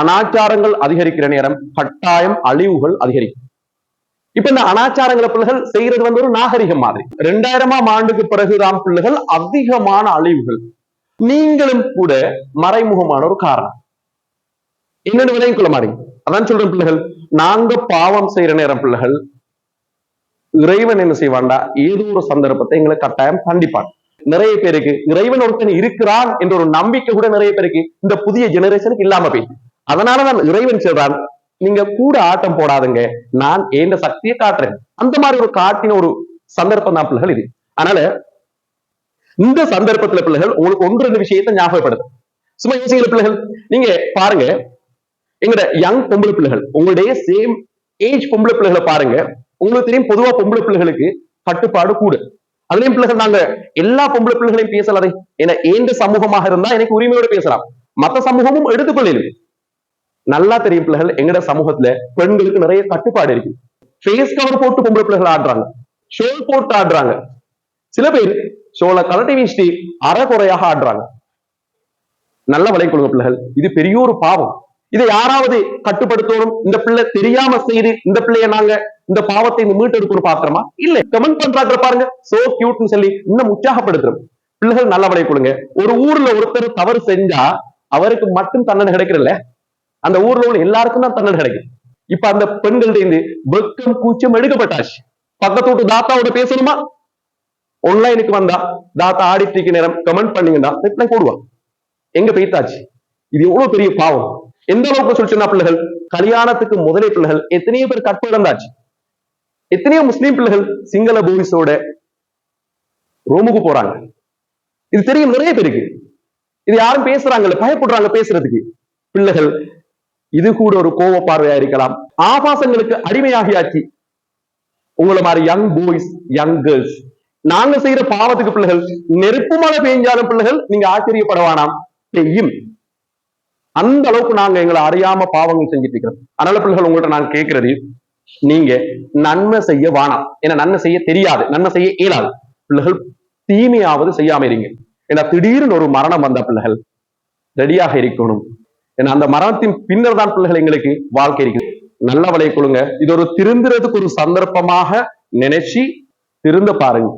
அனாச்சாரங்கள் அதிகரிக்கிற நேரம் கட்டாயம் அழிவுகள் அதிகரிக்கும். இப்ப இந்த அனாச்சாரங்களை பிள்ளைகள் செய்யறது வந்து ஒரு நாகரிகம் மாதிரி. ரெண்டாயிரமாம் ஆண்டுக்கு பிறகுதான் பிள்ளைகள் அதிகமான அழிவுகள். நீங்களும் கூட மறைமுகமான ஒரு காரணம். என்னன்னு விலையும் கொள்ள மாட்டீங்க. அதான் சொல்றேன் பிள்ளைகள் நாங்க பாவம் செய்யற நேரம் பிள்ளைகள் இறைவன் என்ன செய்வான்டா ஏதோ ஒரு சந்தர்ப்பத்தை எங்களை கட்டாயம் கண்டிப்பான். நிறைய பேருக்கு இறைவன் ஒருத்தன் இருக்கிறான் என்ற ஒரு நம்பிக்கை கூட நிறைய பேருக்கு இந்த புதிய ஜெனரேஷனுக்கு இல்லாம போயிடுது அதனாலதான் இறைவன் சொல்றான் நீங்க கூட ஆட்டம் போடாதுங்க. நான் ஏந்த சக்தியை காட்டுறேன். அந்த மாதிரி ஒரு காட்டின ஒரு சந்தர்ப்பம் தான் பிள்ளைகள் இது. அதனால இந்த சந்தர்ப்பத்துல பிள்ளைகள் உங்களுக்கு ஒன்று ரெண்டு விஷயத்தை ஞாபகப்படுது சும்மா யோசிக்கிற பிள்ளைகள். நீங்க பாருங்க எங்கட யங் பொம்பளை பிள்ளைகள் உங்களுடைய சேம் ஏஜ் பொம்பளை பிள்ளைகளை பாருங்க. உங்களுக்கு தெரியும் பொதுவா பொம்பளை பிள்ளைகளுக்கு கட்டுப்பாடு கூடு. அதுலயும் பிள்ளைகள் நாங்க எல்லா பொம்பளை பிள்ளைகளையும் பேசலாதே. ஏன்னா ஏந்த சமூகமாக இருந்தா எனக்கு உரிமையோட பேசலாம். மத்த சமூகமும் எடுத்துக்கொள்ளிடுது நல்லா தெரியும் பிள்ளைகள் எங்கட சமூகத்துல பெண்களுக்கு நிறைய கட்டுப்பாடு இருக்கு. ஃபேஸ் கவர் போட்டு பொம்பளை பிள்ளைகள் ஆடுறாங்க. ஷோல் போட்டு ஆடுறாங்க. சில பேர் ஷோல கலட்டி வீசிட்டு அறகுறையாக ஆடுறாங்க. நல்ல வலை கொடுங்க பிள்ளைகள். இது பெரிய ஒரு பாவம். இதை யாராவது கட்டுப்படுத்தணும்? இந்த பிள்ளை தெரியாம செய்து இந்த பிள்ளைய நாங்க இந்த பாவத்தை இந்த மீட்டெடுக்கணும் பாத்திரமா இல்ல. கமெண்ட் பண்றாங்க பாருங்க. சோ கியூட்னு சொல்லி இன்னும் உற்சாகப்படுத்துறோம். பிள்ளைகள் நல்ல வலை கொடுங்க. ஒரு ஊர்ல ஒருத்தர் தவறு செஞ்சா அவருக்கு மட்டும் தண்டனை கிடைக்கிறல்ல அந்த ஊர்ல உள்ள எல்லாருக்கும் தான் தண்டனை கிடைக்கும். இப்ப அந்த பெண்கள்ட்ட இருந்து வெக்கம் கூச்சம் எடுக்கப்பட்டாச்சு. பக்கத்து வீட்டு தாத்தாவோட பேசணுமா? ஒன்லைனுக்கு வந்தா தாத்தா ஆடிட்டு இருக்க நேரம் கமெண்ட் பண்ணீங்கன்னா ரிப்ளை போடுவான். எங்க பெய்தாச்சு இது எவ்வளவு பெரிய பாவம். எந்த அளவுக்கு சொல்லி பிள்ளைகள்? கல்யாணத்துக்கு முதலே பிள்ளைகள் எத்தனையோ பேர் கற்பு இழந்தாச்சு. எத்தனையோ முஸ்லீம் பிள்ளைகள் சிங்கள பூவிஸோட ரோமுக்கு போறாங்க. இது தெரியும் நிறைய பேருக்கு. இது யாரும் பேசுறாங்கல்ல பயப்படுறாங்க பேசுறதுக்கு. பிள்ளைகள் இது கூட ஒரு கோவ பார்வையா இருக்கலாம். ஆபாசங்களுக்கு அடிமையாகியாச்சு. உங்களை மாதிரி யங் பாய்ஸ் யங் கேர்ள்ஸ் நாங்க செய்யற பாவத்துக்கு பிள்ளைகள் நெருப்பு மழை பெய்ஞ்சாலும் பிள்ளைகள் நீங்க ஆச்சரியப்படவானாம் பெய்யும் அந்த அளவுக்கு நாங்க எங்களை அறியாம பாவங்கள் செஞ்சுட்டு இருக்கிறோம். அதனால பிள்ளைகள் உங்கள்ட்ட நான் கேட்கறது நீங்க நன்மை செய்ய வானாம் ஏன்னா நன்மை செய்ய தெரியாது. நன்மை செய்ய இயலாது. பிள்ளைகள் தீமையாவது செய்யாம இருங்க. ஏன்னா திடீர்னு ஒரு மரணம் வந்த பிள்ளைகள் ரெடியாக இருக்கணும். ஏன்னா அந்த மரணத்தின் பின்னர் தான் பிள்ளைகள் எங்களுக்கு வாழ்க்கை இருக்குது நல்ல வழியை கொள்ளுங்க. இது ஒரு திருந்துறதுக்கு ஒரு சந்தர்ப்பமாக நினைச்சு திருந்த பாருங்க.